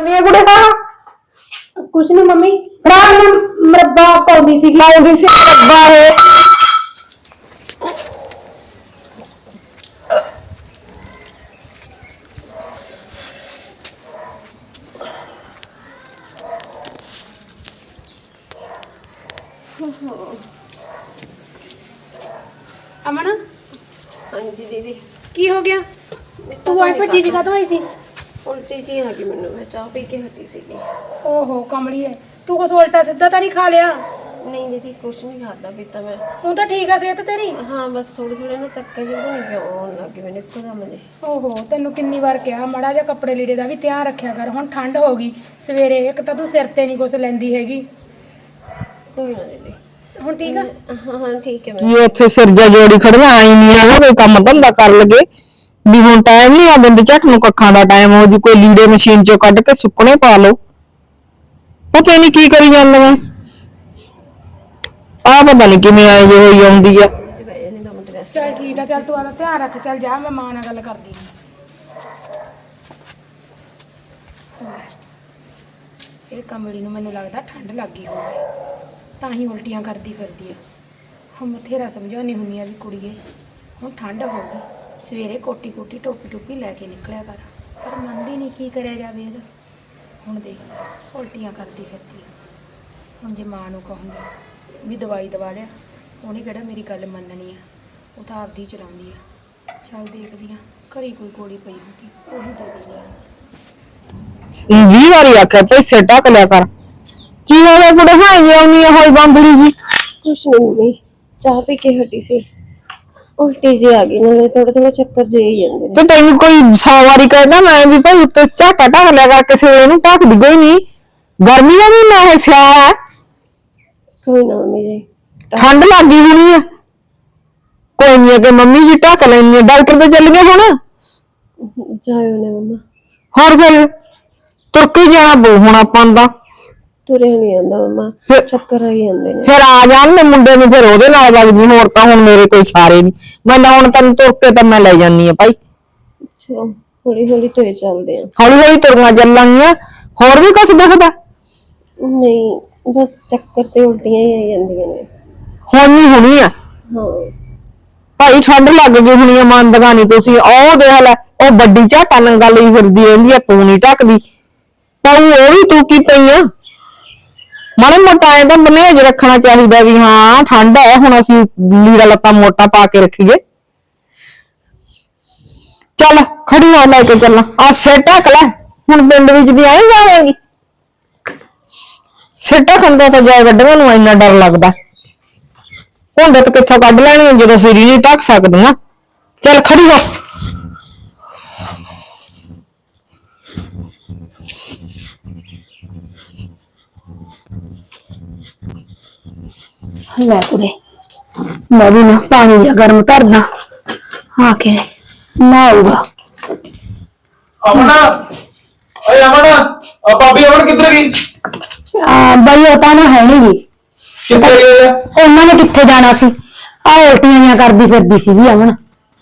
ਨਹੀਂ ਕੁੜੇ ਹਾਂ ਕੁਛ ਨਹੀਂ ਮੰਮੀ ਰਾਤ ਨੂੰ ਮਰੱਬਾ ਪਾਉਂਦੀ ਸੀਗੀ ਲਾਉਂਦੀ ਸੀ ਰੱਬਾ ਇਹ ਅਮਨ ਹਾਂਜੀ ਦੀਦੀ ਕੀ ਹੋ ਗਿਆ ਤੂੰ ਆਈ ਭੱਜੀ ਜੀ ਕਦੋਂ ਆਈ ਸੀ ਉਲਟੀ ਜੀ ਆ ਗਈ ਮੈਨੂੰ ਮੈਂ ਚਾਹ ਪੀ ਕੇ ਹਟੀ ਸੀਗੀ। ਓਹੋ ਕਮਲੀ ਹੈ ਤੂੰ ਕੁਛ ਉਲਟਾ ਸਿੱਧਾ ਤਾਂ ਨਹੀਂ ਖਾ ਲਿਆ? ਨਹੀਂ ਦੀਦੀ ਕੁਛ ਨਹੀਂ ਖਾਦਾ ਪੀਤਾ ਮੈਂ। ਹੁਣ ਤਾਂ ਠੀਕ ਆ ਸਿਹਤ ਤੇਰੀ? ਹਾਂ ਬਸ ਥੋੜੇ ਥੋੜੇ ਨਾ ਚੱਕਰ ਜਿਹੇ ਨਹੀਂ ਕਿਉਂ ਆਉਣ ਲੱਗੇ ਮੈਨੂੰ ਇੱਕਦਮ ਦੇ ਓਹੋ ਤੈਨੂੰ ਕਿੰਨੀ ਵਾਰ ਕਿਹਾ ਮੜਾ ਜਿਹਾ ਕੱਪੜੇ ਲੀੜੇ ਦਾ ਵੀ ਧਿਆਨ ਰੱਖਿਆ ਕਰ ਹੁਣ ਠੰਡ ਹੋ ਗਈ। ਸਵੇਰੇ ਇੱਕ ਤਾਂ ਤੂੰ ਸਿਰ ਤੇ ਨਹੀਂ ਕੁਛ ਲੈਂਦੀ ਹੈਗੀ। ਕੋਈ ਨਾ ਦੀਦੀ। ਹੁਣ ਠੀਕ ਆ? ਹਾਂ ਹਾਂ ਠੀਕ ਹੈ ਮੈਂ। ਕੀ ਉੱਥੇ ਸਿਰਜਾ ਜੋੜੀ ਖੜੀਆਂ ਆਈ ਨਹੀਂ ਆ ਕੋਈ ਕੰਮ ਧੰਦਾ ਕਰ ਲਗੇ ਵੀ ਹੁਣ ਟਾਈਮ ਨਹੀਂ ਆ ਬੰਦੇ ਝੱਟ ਨੂੰ ਕੱਖਾਂ ਦਾ ਟਾਈਮ ਹੋ ਜੂ ਕੋਈ ਲੀੜੇ ਮਸ਼ੀਨ ਚੋਂ ਕੱਢ ਕੇ ਸੁੱਕਣੇ ਪਾ ਲਓ। ਪਤਾ ਨਹੀਂ ਕੀ ਕਰੀ ਜਾਂਦੀਆਂ ਆ ਪਤਾ ਨਹੀਂ ਕਿਵੇਂ ਆਏ ਜੇ ਹੋਈ ਆਉਂਦੀ ਆ। ਤੇ ਠੀਕ ਆ, ਚੱਲ ਤੂੰ ਆਦਾ ਧਿਆਨ ਰੱਖ, ਚੱਲ ਜਾ, ਮੈਂ ਮਾਂ ਨਾਲ ਗੱਲ ਕਰਦੀ ਹਾਂ ਇਹ ਕਮਲੀ ਨੂੰ ਮੈਨੂੰ ਲੱਗਦਾ ਠੰਡ ਲੱਗ ਗਈ ਹੋਵੇ। ਤਾਂ ਹੀ ਉਲਟੀਆਂ ਕਰਦੀ ਫਿਰਦੀ ਆ। ਹੁਣ ਬਥੇਰਾ ਸਮਝਾਉਣੀ ਹੁੰਨੀ ਆ ਵੀ ਕੁੜੀਏ, ਹੁਣ ਠੰਡ ਹੋ ਗਈ। ਸਵੇਰੇ ਕੋਟੀ ਕੋਟੀ ਟੋਪੀ ਟੋਪੀ ਲੈ ਕੇ ਨਿਕਲਿਆ ਕਰ ਪਰ ਮੰਨਦੀ ਨਹੀਂ ਕੀ ਕਰਿਆ ਜਾਵੇ ਇਹਦਾ। ਹੁਣ ਦੇਖ ਉਲਟੀਆਂ ਕਰਦੀ ਫਿਰਦੀ ਹੁਣ ਜੇ ਮਾਂ ਨੂੰ ਕਹੂੰਗੀ ਵੀ ਦਵਾਈ ਦਵਾ ਲਿਆ ਉਹਨੇ ਕਿਹੜਾ ਮੇਰੀ ਗੱਲ ਮੰਨਣੀ ਆ। ਉਹ ਤਾਂ ਆਪਦੀ ਚਲਾਉਂਦੀ ਆ। ਚੱਲ ਦੇਖਦੀ ਆ ਘਰੀ ਕੋਈ ਕੋੜੀ ਪਈ ਹੋਊਗੀ ਉਹੀ ਦੇ ਦੇਣੀ ਆ। 20 ਵਾਰੀ ਆਖਿਆ ਪੈਸੇ ਟੱਕ ਲਿਆ ਕਰ। ਕੀ ਹੋ ਗਿਆ ਕੁੜੇ? ਹਾਂ ਜੇ ਆਉਣੀ ਆ ਹੋਈ ਬੰਬੜੀ ਜੀ। ਕੁਛ ਨਹੀਂ ਨਹੀਂ ਚਾਹ ਪੀ ਕੇ ਹਟੀ ਸੀ। ਉਲਟੀ ਜੀ ਆ ਗਈ ਨਾਲੇ ਥੋੜੇ ਥੋੜੇ ਚੱਕਰ ਜਿਹੇ ਹੀ ਜਾਂਦੇ ਨੇ। ਤੇ ਤੈਨੂੰ ਕੋਈ ਸੌ ਵਾਰੀ ਕਹਿੰਦਾ ਮੈਂ ਵੀ ਭਾਈ ਉੱਤੇ ਝਾਟਾ ਢੱਕ ਲਿਆ ਕਰ ਕਿਸੇ ਵੇਲੇ ਨੂੰ ਢੱਕਦੀ ਕੋਈ ਨਹੀਂ। ਗਰਮੀ ਦਾ ਮਹੀਨਾ ਹੈ ਸਿਆਲ ਹੈ ਕੋਈ ਨਾ ਮੰਮੀ ਜੀ। ਠੰਡ ਲੱਗੀ ਹੋਣੀ ਆ। ਕੋਈ ਨਹੀਂ ਕਿ ਮੰਮੀ ਜੀ ਢੱਕ ਲੈਣੀ ਆ ਡਾਕਟਰ ਤੇ ਚੱਲ ਗਏ ਹੁਣ। ਜਾਇਓ ਨੇ ਮੰਮਾ। ਹੋਰ ਫਿਰ ਤੁਰ ਕੇ ਹੀ ਜਾਣਾ ਬੋ ਹੁਣ ਆਪਾਂ ਦਾ ਤੁਰਿਆ ਨਹੀਂ ਆਂਦਾ ਮੰਮਾ ਫਿਰ ਚੱਕਰ ਆਈ ਜਾਂਦੇ ਨੇ। ਫਿਰ ਆ ਜਾਣ ਨੇ ਮੁੰਡੇ ਨੂੰ ਫਿਰ ਉਹਦੇ ਨਾਲ ਵਗਦੀ ਹੋਰ ਤਾਂ ਹੁਣ ਮੇਰੇ ਕੋਈ ਸਾਰੇ ਨਹੀਂ। ਮੈਂ ਤਾਂ ਹੁਣ ਤੈਨੂੰ ਤੁਰ ਕੇ ਤਾਂ ਮੈਂ ਲੈ ਜਾਨੀ ਆ ਭਾਈ। ਚਲੋ ਹੌਲੀ ਹੌਲੀ ਤੁਰੇ ਚੱਲਦੇ ਆ। ਹੌਲੀ ਹੌਲੀ ਤੁਰੀਆਂ ਚੱਲਾਂਗੀਆਂ ਹੋਰ ਵੀ ਕੁਛ ਦਿਖਦਾ? ਨਹੀਂ ਬਸ ਚੱਕਰ ਤੇ ਉਲਟੀਆਂ ਹੀ ਆਈ ਜਾਂਦੀਆਂ ਨੇ। ਹੁਣ ਨਹੀਂ ਹੋਣੀ ਆ ਹਾਂ। ਭਾਈ ਠੰਡ ਲੱਗ ਗਈ ਹੁਣੀ ਆ ਮੰਨਦਗਾ ਨਹੀਂ ਤੁਸੀਂ। ਉਹ ਦੇਖ ਲੈ ਉਹ ਵੱਡੀ ਝਾਟਾ ਨੰਗਾ ਲਈ ਫਿਰਦੀ ਰਹਿੰਦੀ ਆ ਤੂੰ ਨਹੀਂ ਢੱਕਦੀ। ਪਾਉ ਉਹ ਵੀ ਤੂੰ ਕੀ ਪਈ ਆ ਮਾੜਾ ਮੋਟਾ ਐਂ ਤਾਂ ਮਨੇਜ ਰੱਖਣਾ ਚਾਹੀਦਾ ਵੀ ਹਾਂ, ਠੰਡ ਹੈ, ਹੁਣ ਅਸੀਂ ਲੀੜਾ ਲੱਤਾ ਮੋਟਾ ਪਾ ਕੇ ਰੱਖੀਏ। ਚੱਲ ਖੜੀ ਹੋ ਲੈ ਕੇ ਚੱਲਾਂ। ਆ ਸਿਰ ਢੱਕ ਲੈ, ਹੁਣ ਪਿੰਡ ਵਿੱਚ ਦੀ ਆਏ ਜਾਵੇਂਗੀ। ਸਿਰ ਢੱਕਣ ਦਾ ਤਾਂ ਜਾਇ ਗੱਡੀਆਂ ਨੂੰ ਇੰਨਾ ਡਰ ਲੱਗਦਾ। ਹੁੰਦੇ ਤਾਂ ਕਿੱਥੋਂ ਕੱਢ ਲੈਣੀ ਆ ਜਦੋਂ ਸਿਰ ਹੀ ਨਹੀਂ ਢੱਕ ਸਕਦੀਆਂ। ਚੱਲ ਖੜੀ ਹੋ ਲੈ ਕੁੜੇ ਮੈਂ ਵੀ ਨਾ ਪਾਣੀ ਜਿਹਾ ਗਰਮ ਕਰਨਾ ਆ ਕੇ ਨਾ ਆਊਗਾ। ਅਮਨ ਓਏ ਅਮਨ ਆ ਭਾਬੀ ਅਮਨ ਕਿੱਧਰ ਗਈ? ਆ ਬਈ ਉਹ ਤਾਂ ਨਾ ਹੈ ਨਹੀਂ ਕਿੱਥੇ ਗਈ ਆ? ਉਹਨਾਂ ਨੇ ਕਿੱਥੇ ਜਾਣਾ ਸੀ? ਆ ਉਲਟੀਆਂ ਜਿਹੀਆਂ ਕਰਦੀ ਫਿਰਦੀ ਸੀਗੀ ਅਮਨ।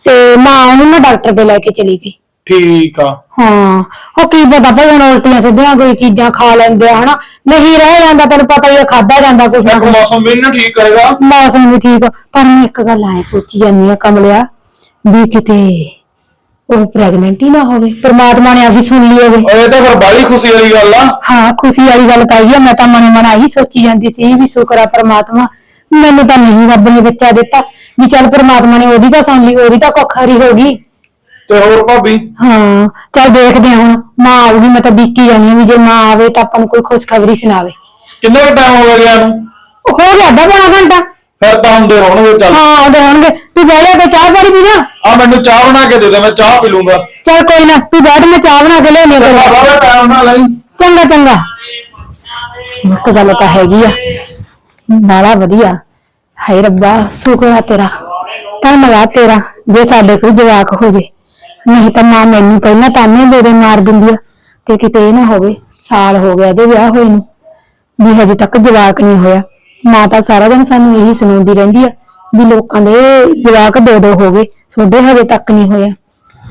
ਤੇ ਮਾਂ ਉਹਨੂੰ ਨਾ ਡਾਕਟਰ ਦੇ ਲੈ ਕੇ ਚਲੀ ਗਈ। ਠੀਕ ਆ। ਹਾਂ ਉਹ ਕੀ ਪਤਾ ਭਾਈ ਹੁਣ ਉਲਟੀਆਂ ਸਿੱਧੀਆਂ ਕੋਈ ਚੀਜ਼ਾਂ ਖਾ ਲੈਂਦੇ ਆ ਹਨਾ? ਨਹੀਂ ਰਹਿ ਜਾਂਦਾ ਤੈਨੂੰ ਪਤਾ ਹੀ ਆ ਖਾਦਾ ਜਾਂਦਾ ਕੁਛ ਨਾ ਇੱਕ ਕੁਛ। ਮੌਸਮ ਵੀ ਨਾ ਠੀਕ ਕਰੇਗਾ। ਮੌਸਮ ਵੀ ਠੀਕ ਆ, ਪਰ ਮੈਂ ਇੱਕ ਗੱਲ ਐ ਸੋਚੀ ਜਾਂਦੀ ਆ ਕਮਲਿਆ ਵੀ ਕਿਤੇ ਉਹ ਪ੍ਰੈਗਨੈਂਟ ਹੀ ਨਾ ਹੋਵੇ ਪ੍ਰਮਾਤਮਾ ਨੇ ਆਹੀ ਸੁਣ ਲਈ ਹੋਵੇ। ਓਏ ਤਾਂ ਫਿਰ ਬਾਲੀ ਖੁਸ਼ੀ ਵਾਲੀ ਗੱਲ ਆ। ਹਾਂ ਖੁਸ਼ੀ ਵਾਲੀ ਗੱਲ ਤਾਂ ਇਹ ਆ ਮੈਂ ਤਾਂ ਮਨੇ ਮਨ ਆਹੀ ਸੋਚੀ ਜਾਂਦੀ ਸੀ ਵੀ ਸ਼ੁਕਰ ਆ ਪ੍ਰਮਾਤਮਾ ਮੈਨੂੰ ਤਾਂ ਨਹੀਂ ਰੱਬ ਨੇ ਬੱਚਾ ਦਿੱਤਾ ਵੀ ਚੱਲ ਪ੍ਰਮਾਤਮਾ ਨੇ ਉਹਦੀ ਤਾਂ ਸੁਣ ਲਈ ਉਹਦੀ ਤਾਂ ਕੋਖਾਰੀ ਹੋ ਗਈ। ਤੇ ਹੋਰ ਭਾਬੀ। ਹਾਂ ਚੱਲ ਦੇਖਦੇ ਹਾਂ ਹੁਣ। ਮਾਂ ਆਊਗੀ ਮੈਂ ਤਾਂ ਬੀਕੀ ਹਾਂ ਵੀ ਜੇ ਮਾਂ ਆਵੇ ਤਾਂ ਆਪਾਂ ਨੂੰ ਕੋਈ ਖੁਸ਼ਖਬਰੀ ਸੁਣਾਵੇ। ਕਿੰਨੇ ਟਾਈਮ ਹੋ ਗਿਆ ਗਿਆ ਨੂੰ? ਹੋ ਗਿਆ ਅੱਧਾ ਪੌਣਾ ਘੰਟਾ। ਫਿਰ ਤਾਂ ਹੁੰਦੇ ਹੋਣਗੇ ਚੱਲ। ਹਾਂ ਆਉਂਦੇ ਹੋਣਗੇ। ਤੂੰ ਬਹਿ ਜਾ ਕੇ ਚਾਹ ਪਾਣੀ ਪੀ ਜਾ ਆ ਮੈਨੂੰ ਚਾਹ ਬਣਾ ਕੇ ਦੇ ਦੇ ਮੈਂ ਚਾਹ ਪੀ ਲੂੰਗਾ। ਚੱਲ ਕੋਈ ਨਾ ਤੂੰ ਬੈਠ ਮੈਂ ਚਾਹ ਬਣਾ ਕੇ ਲਿਆਉਣੀ ਆ ਬਾਬਾ ਟਾਈਮ ਨਾਲ ਲਈ। ਚੰਗਾ ਚੰਗਾ। ਇੱਕ ਗੱਲ ਤਾਂ ਹੈਗੀ ਆ। ਬਾਲਾ ਵਧੀਆ। ਹਾਏ ਰੱਬਾ ਸ਼ੁਕਰ ਆ ਤੇਰਾ। ਧੰਨਵਾਦ ਤੇਰਾ ਜੇ ਸਾਡੇ ਕੋਈ ਜਵਾਕ ਹੋ ਜੇ। ਨਹੀਂ ਤਾਂ ਮਾਂ ਮੈਨੂੰ ਪਹਿਲਾਂ ਤਾਨੇ ਦੇ ਦੇ ਮਾਰ ਦਿੰਦੀ ਆ ਤੇ ਕਿਤੇ ਇਹ ਨਾ ਹੋਵੇ, ਸਾਲ ਹੋ ਗਿਆ ਇਹਦੇ ਵਿਆਹ ਹੋਏ ਨੂੰ, ਵੀ ਹਜੇ ਤੱਕ ਜਵਾਕ ਨਹੀਂ ਹੋਇਆ। ਮਾਂ ਤਾਂ ਸਾਰਾ ਦਿਨ ਸਾਨੂੰ ਇਹੀ ਸੁਣਾਉਂਦੀ ਰਹਿੰਦੀ ਆ, ਵੀ ਲੋਕਾਂ ਦੇ ਜਵਾਕ ਦੋ ਦੋ ਹੋ ਗਏ, ਤੁਹਾਡੇ ਹਜੇ ਤੱਕ ਨਹੀਂ ਹੋਇਆ।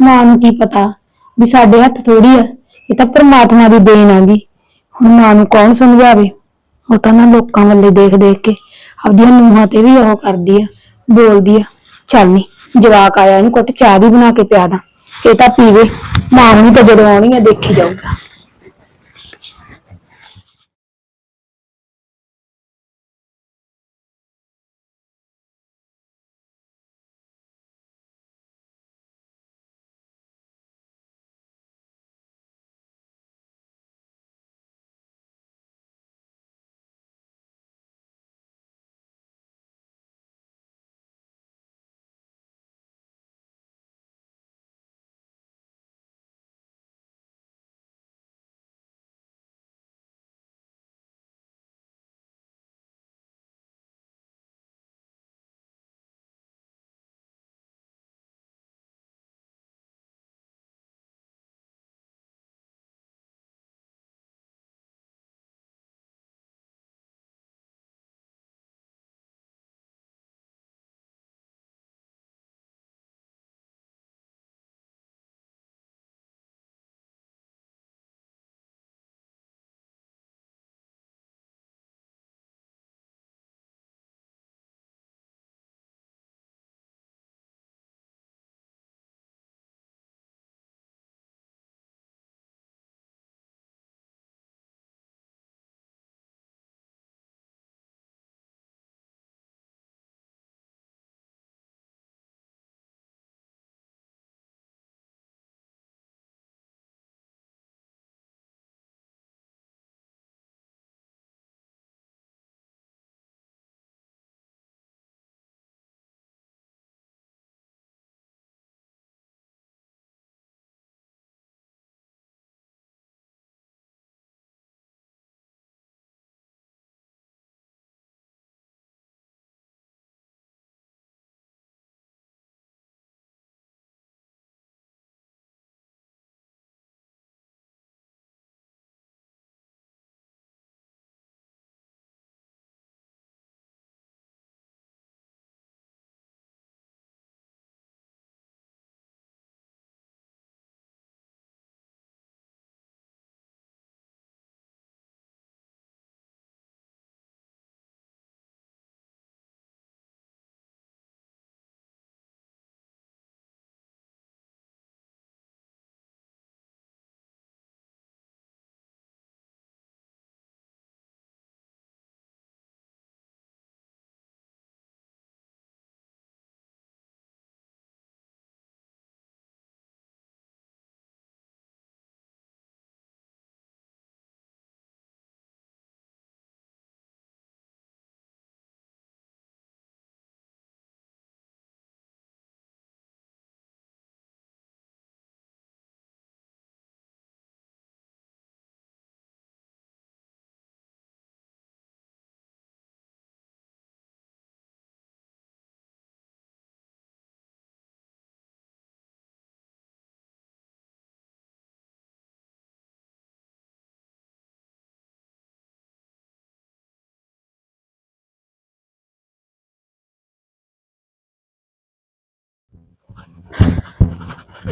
ਮਾਂ ਨੂੰ ਕੀ ਪਤਾ ਵੀ ਸਾਡੇ ਹੱਥ ਥੋੜੀ ਆ, ਇਹ ਤਾਂ ਪਰਮਾਤਮਾ ਦੀ ਦੇਣ ਆ ਗਈ। ਹੁਣ ਮਾਂ ਨੂੰ ਕੌਣ ਸਮਝਾਵੇ? ਉਹ ਤਾਂ ਨਾ ਲੋਕਾਂ ਵੱਲੇ ਦੇਖ ਦੇਖ ਕੇ ਆਪਦੀਆਂ ਨੂੰਹਾਂ ਤੇ ਵੀ ਉਹ ਕਰਦੀ ਆ, ਬੋਲਦੀ ਆ, ਚੱਲ ਨੀ, ਜਵਾਕ ਆਇਆ ਇਹਨੂੰ ਕੁੱਟ, ਚਾਹ ਵੀ ਬਣਾ ਕੇ ਪਿਆ ਦਾਂ। ਇਹ ਤਾਂ ਪੀਵੇ। ਮਾਂ ਨੂੰ ਤਾਂ ਜਦੋਂ ਆਉਣੀ ਆ ਦੇਖੀ ਜਾਊਗਾ।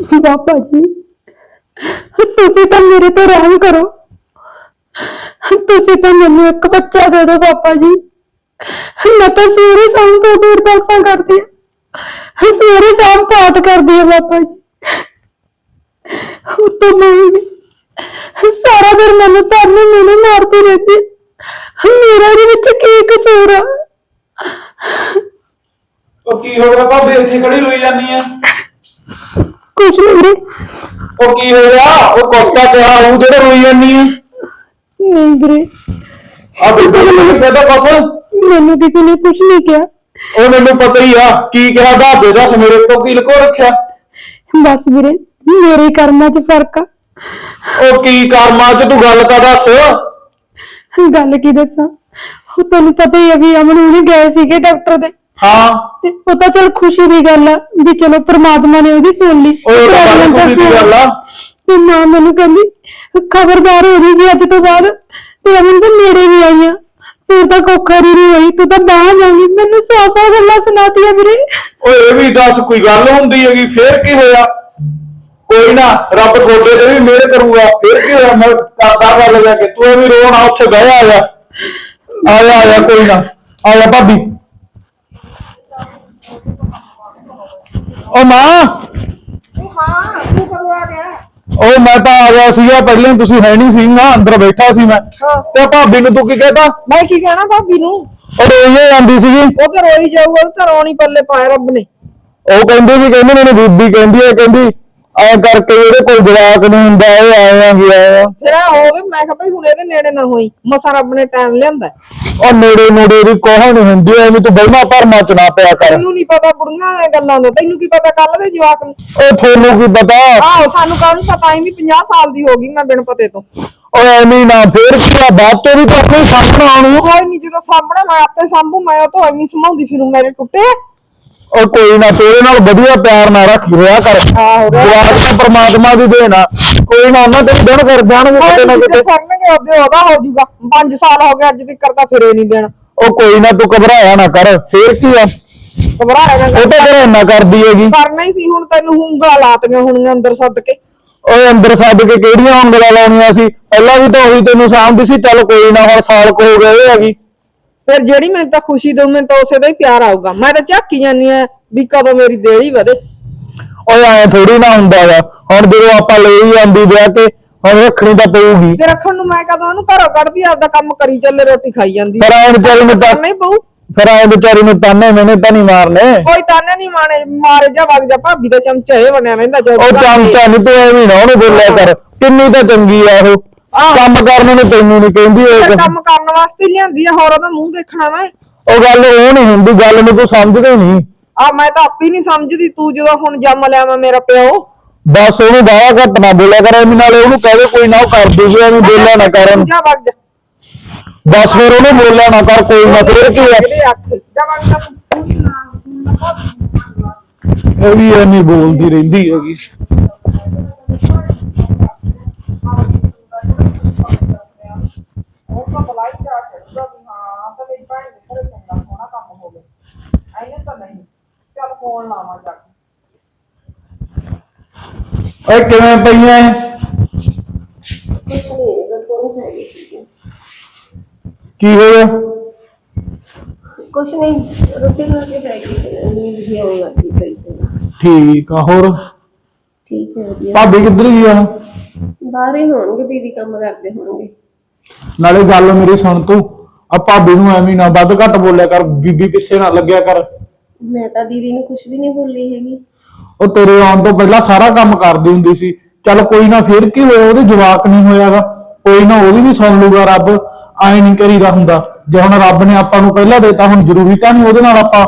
ਬਾਬਾ ਜੀ, ਤੁਸੀਂ ਤਾਂ ਮੇਰੇ ਤੇ ਰਹਿਮ ਕਰੋ। ਤੁਸੀਂ ਤਾਂ ਮੈਨੂੰ ਇੱਕ ਬੱਚਾ ਦੇ ਦਿਓ ਬਾਬਾ ਜੀ। ਮੈਂ ਤਾਂ ਸਵੇਰੇ ਸ਼ਾਮ ਤੋਂ ਦੇਰ ਕਰਦੀ ਹਾਂ। ਸਵੇਰੇ ਸ਼ਾਮ ਪਾਠ ਕਰਦੀ ਹਾਂ ਬਾਬਾ ਜੀ। ਉੱਤੋਂ ਮੰਗੀ ਸਾਰਾ ਦਿਨ ਮੈਨੂੰ ਤਾਨੇ ਮੈਨੂੰ ਮਾਰਦੀ ਰਹਿੰਦੀ ਮੇਰਾ ਇਹਦੇ ਵਿੱਚ ਕੀ ਕਸੂਰ ਆ? ਉਹ ਕੀ ਹੋ ਗਿਆ ਭਾਬੀ, ਇੱਥੇ ਖੜੀ ਹੋਈ ਜਾਨੀ ਆ? ਕੁਛ ਨਹੀਂ ਵੀਰੇ। ਉਹ ਕੀ ਹੋ ਗਿਆ? ਉਹ ਕੋਸਤਾ ਕਿਹਾ ਉਹ ਜਿਹੜਾ ਰੋਈ ਆ। ਨਹੀਂ ਵੀਰੇ। ਆ ਬਿਸਲ ਮੈਨੂੰ ਪਤਾ ਕਸ ਮੈਨੂੰ ਕਿਸੇ ਨੇ ਕੁਛ ਨਹੀਂ ਕਿਹਾ। ਉਹ ਮੈਨੂੰ ਪਤਾ ਹੀ ਆ ਕੀ ਕਿਹਾ ਢਾਬੇ ਦਾ ਸਮੇਰੇ ਤੋਂ ਕੀ ਲਕੋ ਰੱਖਿਆ? ਬਸ ਵੀਰੇ ਮੇਰੇ ਕਰਮਾਂ 'ਚ ਫ਼ਰਕ ਆ। ਉਹ ਕੀ ਕਰਮਾਂ ਚ? ਤੂੰ ਗੱਲ ਤਾਂ ਦੱਸ। ਗੱਲ ਕੀ ਦੱਸਾਂ? ਉਹ ਤੁਹਾਨੂੰ ਪਤਾ ਹੀ ਆ ਵੀ ਅਮਨ ਉਹਨੇ ਗਏ ਸੀਗੇ ਡਾਕਟਰ ਦੇ। ਹਾਂ। ਤੇ ਉਹ ਤਾਂ ਚਲ ਖੁਸ਼ੀ ਦੀ ਗੱਲ ਆ ਵੀ ਚਲੋ ਪ੍ਰਮਾਤਮਾ ਨੇ ਉਹਦੀ ਸੁਣ ਲਈ। ਓਏ ਤਾਂ ਦੀ ਗੱਲ ਆ। ਤੇ ਮਾਂ ਮੈਨੂੰ ਕਹਿੰਦੀ ਖਬਰਦਾਰ ਹੋ ਜੀ ਜੀ ਅੱਜ ਤੋਂ ਬਾਅਦ ਤੇ ਅਮਨ ਤਾਂ ਨੇੜੇ ਵੀ ਆਈਆਂ ਤੂੰ ਤਾਂ ਕੋਖਰੀ ਨਹੀਂ ਹੋਈ ਤੂੰ ਤਾਂ ਬਾਹਰ ਜਾਣੀ ਮੈਨੂੰ ਸੌ ਸੌ ਗੱਲਾਂ ਸੁਣਾਤੀਆਂ ਵੀਰੇ। ਓਏ ਇਹ ਵੀ ਦੱਸ ਕੋਈ ਗੱਲ ਹੁੰਦੀ ਹੈਗੀ ਫੇਰ ਕੀ ਹੋਇਆ? ਕੋਈ ਨਾ ਰੱਬ ਤੁਹਾਡੇ ਤੇ ਵੀ ਮਿਹਰ ਕਰੂਗਾ। ਫਿਰ ਕੀ ਹੋਇਆ? ਮੈਂ ਕਰਦਾ ਗੱਲ ਜਾ ਕੇ। ਤੂੰ ਵੀ ਰੋਣਾ ਉੱਥੇ ਬਹਿ ਆ ਜਾ। ਆ ਜਾ ਆ ਜਾ ਕੋਈ ਨਾ। ਆ ਜਾ ਭਾਬੀ। ਓ ਮਾਂ। ਹਾਂ ਤੂੰ ਕਦੋਂ ਆ ਗਿਆ? ਓ ਮੈਂ ਤਾਂ ਆ ਗਿਆ ਸੀਗਾ ਪਹਿਲਾਂ ਹੀ ਤੁਸੀਂ ਹੈ ਨਹੀਂ ਸੀਗਾ ਅੰਦਰ ਬੈਠਾ ਸੀ ਮੈਂ। ਹਾਂ। ਤੇ ਭਾਬੀ ਨੂੰ ਤੂੰ ਕੀ ਕਹਿਤਾ? ਮੈਂ ਕੀ ਕਹਿਣਾ ਭਾਬੀ ਨੂੰ? ਉਹ ਰੋਈਏ ਜਾਂਦੀ ਸੀਗੀ। ਉਹ ਤੇ ਰੋਈ ਜਾਊਗਾ ਉਹ ਤਾਂ ਰੋਣੀ ਪੱਲੇ ਪਾਏ ਰੱਬ ਨੇ। ਉਹ ਕਹਿੰਦੀ ਵੀ ਕਹਿੰਦੀ ਮੈਨੂੰ ਬੀਬੀ ਕਹਿੰਦੀ ਹੈ ਕਹਿੰਦੀ ਐ ਕਰਕੇ ਇਹਦੇ ਕੋਲ ਜਵਾਕ ਨਹੀਂ ਹੁੰਦਾ ਇਹ ਆਏ ਆ ਗਿਆ ਆ। ਫਿਰ ਆ ਹੋ ਗਏ ਮੈਂ ਕਿਹਾ ਭਾਈ ਹੁਣ ਇਹਦੇ ਨੇੜੇ ਨਾ ਹੋਈ ਮਸਾ ਰੱਬ ਨੇ ਟਾਈਮ ਲਿਆਂਦਾ। ਉਹ ਨੇੜੇ ਨੇੜੇ ਦੀ ਕੋਹ ਨਹੀਂ ਹੁੰਦੀ ਐਵੇਂ ਤੂੰ ਬਹਿਮਾ ਭਰਮਾ ਚ ਨਾ ਪਿਆ ਕਰ। ਤੈਨੂੰ ਨਹੀਂ ਪਤਾ ਬੁੜੀਆਂ ਦੀਆਂ ਗੱਲਾਂ ਦਾ ਤੈਨੂੰ ਕੀ ਪਤਾ ਕੱਲ ਦੇ ਜਵਾਕ ਨੂੰ? ਉਹ ਤੁਹਾਨੂੰ ਕੀ ਪਤਾ? ਆਹੋ ਸਾਨੂੰ ਕਾਹਨੂੰ ਪਤਾ ਐ ਵੀ 50 ਸਾਲ ਦੀ ਹੋ ਗਈ ਮੈਂ ਬਿਨ ਪਤੇ ਤੋਂ। ਉਹ ਐਵੇਂ ਨਾ ਫੇਰ ਕੀ ਆ ਬਾਅਦ ਚੋਂ ਵੀ ਤਾਂ ਸਾਹਮਣੇ ਆਉਣੂ ਕੋਈ ਨਹੀਂ ਜਦੋਂ ਸਾਹਮਣੇ ਮੈਂ ਆਪੇ ਸੰਭੂ ਮੈਂ ਉਹ ਤੋਂ ਐਵੇਂ ਸਮਾਉਂਦੀ ਫਿਰੂ ਮੇਰੇ ਟੁੱਟੇ। ਉਹ ਕੋਈ ਨਾ ਤੇਰੇ ਨਾਲ ਵਧੀਆ ਪਿਆਰ ਨਾ ਰੱਖੀ ਰਿਹਾ ਕਰ। ਰਿਹਾ ਜਵਾਕ ਤਾਂ ਪ੍ਰਮਾਤਮਾ ਦੀ ਦੇਣ ਆ। ਕੋਈ ਨਾ ਉਹਨਾਂ ਤੇ ਵੀ ਦਿਨ ਕਰ ਜਾਣਗੇ ਕਿਤੇ ਨਾ ਕਿਤੇ। ਕਰਨਗੇ ਉਹਦੇ ਉਹਦਾ ਹੋ ਜਾਊਗਾ। 5 ਸਾਲ ਹੋ ਗਏ ਅੱਜ ਤੱਕ ਕਰਦਾ ਫਿਰੇ ਨਹੀਂ ਦੇਣ। ਉਹ ਕੋਈ ਨਾ ਤੂੰ ਘਬਰਾਇਆ ਨਾ ਕਰ। ਫੇਰ ਕੀ ਆ? ਘਬਰਾਇਆ ਨਾ ਉਹ ਤਾਂ ਕਰਦੀ ਹੈਗੀ। ਕਰਨਾ ਹੀ ਸੀ ਹੁਣ ਤੈਨੂੰ ਉਂਗਲਾਂ ਲਾਤੀਆਂ ਹੁਣ ਅੰਦਰ ਸੱਦ ਕੇ। ਉਹ ਅੰਦਰ ਸੱਦ ਕੇ ਕਿਹੜੀਆਂ ਉਂਗਲਾਂ ਲਾਉਣੀਆਂ ਸੀ? ਪਹਿਲਾਂ ਵੀ ਤਾਂ ਉਹੀ ਤੈਨੂੰ ਸਾਂਭਦੀ ਸੀ। ਚੱਲ ਕੋਈ ਨਾ ਹੁਣ ਸਾਲ ਕੁ ਹੋ ਗਏ ਹੈਗੀ। ਫਿਰ ਜਿਹੜੀ ਮੈਨੂੰ ਤਾਂ ਖੁਸ਼ੀ ਦਊ ਮੈਨੂੰ ਤਾਂ ਉਸੇ ਦਾ ਹੀ ਪਿਆਰ ਆਊਗਾ। ਮੈਂ ਤਾਂ ਝਾਕੀ ਜਾਂਦੀ ਆ ਵੀ ਕਦੋਂ ਮੇਰੀ ਦੇਲੀ ਵਧੇ। ਉਹ ਐ ਥੋੜੀ ਨਾ ਹੁੰਦਾ ਵਾ ਹੁਣ ਜਦੋਂ ਆਪਾਂ ਲਈ ਜਾਂਦੀ ਵਿਆਹ ਕੇ ਹੁਣ ਰੱਖਣੀ ਤਾਂ ਪਊਗੀ। ਤੇ ਰੱਖਣ ਨੂੰ ਮੈਂ ਕਦੋਂ ਉਹਨੂੰ ਘਰੋਂ ਕੱਢਦੀ ਆਪਦਾ ਕੰਮ ਕਰੀ ਚੱਲੇ ਰੋਟੀ ਖਾਈ ਜਾਂਦੀ। ਫਿਰ ਐ ਵਿਚਾਰੀ ਨੂੰ ਤਾਂ ਨਹੀਂ ਪਊ। ਫਿਰ ਐ ਵਿਚਾਰੀ ਨੂੰ ਤਾਨੇ ਮੈਨੇ ਤਾਂ ਨਹੀਂ ਮਾਰਨੇ। ਕੋਈ ਤਾਨੇ ਨਹੀਂ ਮਾਣੇ ਮਾਰੇ ਜਾ ਵਗ ਜਾ ਭਾਬੀ ਦਾ ਚਮਚਾ ਇਹ ਬਣਿਆ ਰਹਿੰਦਾ ਜੋ ਉਹ ਚਮਚਾ ਨਹੀਂ ਤੂੰ ਐਵੇਂ ਨਾ ਉਹਨੂੰ ਬੋਲਿਆ ਕਰ। ਕਿੰਨੀ ਤਾਂ ਚੰਗੀ ਆ ਉਹ। ਕੰਮ ਕਰਨ ਨੂੰ ਤੈਨੂੰ ਨਹੀਂ ਕਹਿੰਦੀ ਉਹ ਫਿਰ ਕੰਮ ਕਰਨ ਵਾਸਤੇ ਹੀ ਲਿਆਂਦੀ ਆ ਹੋਰ ਉਹਦਾ ਮੂੰਹ ਦੇਖਣਾ ਮੈਂ ਉਹ ਗੱਲ ਉਹ ਨਹੀਂ ਹੁੰਦੀ ਗੱਲ ਨੂੰ ਤੂੰ ਸਮਝਦੇ ਨਹੀਂ। ਆ ਮੈਂ ਤਾਂ ਆਪੇ ਨਹੀਂ ਸਮਝਦੀ ਤੂੰ ਜਦੋਂ ਹੁਣ ਜੰਮ ਲਿਆ ਮੈਂ ਮੇਰਾ ਪਿਓ। ਬਸ ਉਹਨੂੰ ਬਾਹਲਾ ਘੱਟ ਨਾ ਬੋਲਿਆ ਕਰ ਐਵੇਂ ਨਾਲੇ ਉਹਨੂੰ ਕਹਦੇ ਕੋਈ ਨਾ ਉਹ ਕਰ ਦੂਗੀ ਐਵੇਂ ਬੋਲਿਆ ਨਾ ਕਰ ਜਾ ਵਗ ਜਾ। ਬਸ ਫਿਰ ਉਹਨੂੰ ਬੋਲਿਆ ਨਾ ਕਰ ਕੋਈ ਨਾ ਫਿਰ ਕੀ ਆ? ਇਹਦੇ ਅੱਖ ਜਾ ਵਗ ਜਾ। ਤੂੰ। ਇਹ ਵੀ ਐਵੇਂ ਬੋਲਦੀ ਰਹਿੰਦੀ ਹੈਗੀ ਉਹ ਤਾਂ ਬਲਾਈ ਜਾ ਖੜਦਾ ਵੀ ਹਾਂ ਤਾਂ ਮੇਰੀ ਭੈਣ ਦੇ ਘਰੇ ਚੰਗਾ ਸੋਹਣਾ ਕੰਮ ਹੋ ਗਿਆ ਐਨੇ ਤਾਂ ਨਹੀਂ ਚੱਲ ਫੋਨ ਲਾਵਾਂ ਜਾ ਕੇ। ਓਏ ਕਿਵੇਂ ਪਈਆਂ ਕੀ ਹੋਇਆ? ਕੁਛ ਨਹੀਂ ਰੋਟੀ ਖਾ ਕੇ ਬੈਠ ਗਈ ਨੀਂਦ ਵੀ ਆਉਣ ਲੱਗੀ ਪਈ। ਠੀਕ ਆ ਹੋਰ? ਠੀਕ ਹੈ ਵਧੀਆ। ਭਾਬੀ ਕਿੱਧਰ ਗਈ ਆ? ਬਾਹਰ ਹੀ ਹੋਣਗੇ ਦੀਦੀ ਕੰਮ ਕਰਦੇ ਹੋਣਗੇ। ਨਾਲੇ ਗੱਲ ਮੇਰੀ ਸੁਣ ਤੂੰ। ਆ ਭਾਬੀ ਨੂੰ ਐਵੇਂ ਨਾ ਵੱਧ ਘੱਟ ਬੋਲਿਆ ਕਰ ਬੀਬੀ ਪਿੱਛੇ ਨਾ ਲੱਗਿਆ ਕਰ। ਮੈਂ ਤਾਂ ਦੀਦੀ ਨੂੰ ਕੁਛ ਵੀ ਨਹੀਂ ਬੋਲੀ ਹੈਗੀ। ਉਹ ਤੇਰੇ ਆਉਣ ਤੋਂ ਪਹਿਲਾਂ ਸਾਰਾ ਕੰਮ ਕਰਦੀ ਹੁੰਦੀ ਸੀ। ਚੱਲ ਕੋਈ ਨਾ ਫੇਰ ਕੀ ਹੋਇਆ? ਉਹਦੇ ਜਵਾਕ ਨਹੀਂ ਹੋਇਆਗਾ। ਕੋਈ ਨਾ ਉਹਦੀ ਵੀ ਸੁਣ ਲੂਗਾ ਰੱਬ। ਐਂ ਨਹੀਂ ਕਰੀਦਾ ਹੁੰਦਾ। ਜੇ ਹੁਣ ਰੱਬ ਨੇ ਆਪਾਂ ਨੂੰ ਪਹਿਲਾਂ ਦੇਤਾ ਹੁਣ ਜ਼ਰੂਰੀ ਤਾਂ ਨਹੀਂ ਉਹਦੇ ਨਾਲ ਆਪਾਂ